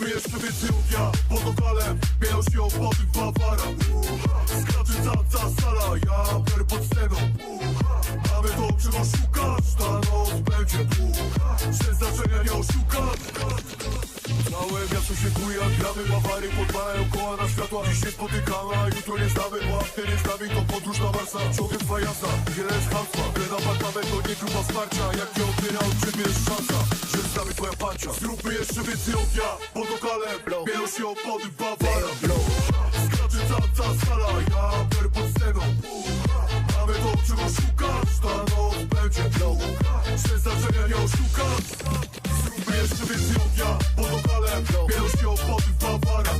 My jeszcze więcej ognia pod lokalem Biją się opady w Bawara Skacze ta, ta sala, ja biorę pod sceną. A my dobrze oszukasz, ta noc będzie długa. Przeznaczenia nie oszukasz. Całe miasto się buja, gramy Bawary Podpalają koła na światła. Dziś się spotykamy, a jutro nie znamy Bo a wtedy z nami to podróż na Marsa Ciągle trwa jazda, wiele jest hamstwa. Ten apartament to nie grupa wsparcia. Jak nie odbiera od ciebie jest szansa Nami twoja pancia Zróbmy jeszcze więcej ognia Pod lokalem, biorą się opony w Bawara Skacze cała ta sala Ja biorę pod sceną. Mamy to, czego szukasz Ta noc będzie. Blow Że znaczenia nie oszukasz. Zróbmy jeszcze więcej ognia Pod lokalem, biorą się opony w Bawara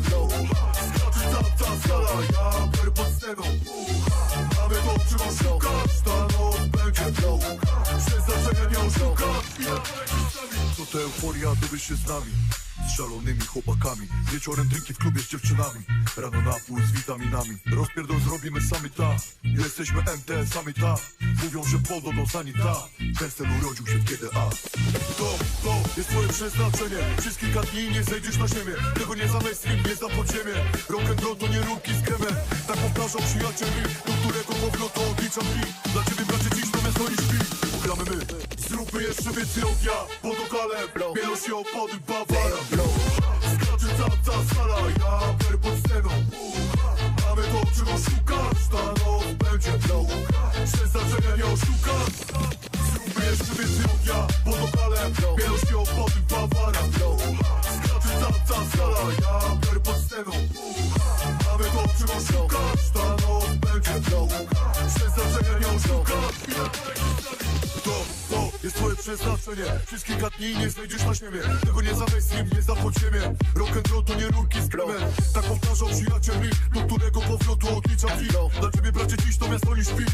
Skacze cała ta sala Ja biorę pod sceną. Mamy to, czego szukasz Ta noc będzie. Blow Że znaczenia nie oszukasz to euforia, gdybyś się z nami. Z szalonymi chłopakami Wieczorem drinki w klubie z dziewczynami. Rano napój z witaminami. Rozpierdol zrobimy sami ta. Jesteśmy MT sami ta. Mówią, że podo do sanita Ten styl urodził się w GDA To, to jest twoje przeznaczenie. Przez kilka dni nie zejdziesz na ziemię. Tego nie za mainstream, nie za podziemie. Rock and roll to nie rurki z kremem. Tak powtarzał przyjaciel mi Do którego powrotu odliczam dni Dla ciebie bracie dziś to miasto nie śpi Pogramy my Zróbmy jeszcze więcej ognia Pod lokalem Bielą się opody Bawara Skacze cała ta sala Ja biorę pod sceną. Mamy to, czego szukasz Ta noc będzie blow Że znaczenia nie oszukasz Zróbmy jeszcze więcej ognia Pod lokalem Bielą się opody Bawara Skacze cała ta sala Ja biorę pod sceną. Mamy to, czego szukasz twoje przeznaczenie Przez kilka dni nie znajdziesz na ziemię Tego nie za mainstream, nie za podziemie Rock and roll to nie rurki z kremem. Tak powtarzał przyjaciel mi Do którego powrotu odliczam dni Dla ciebie bracie dziś to miasto nie śpi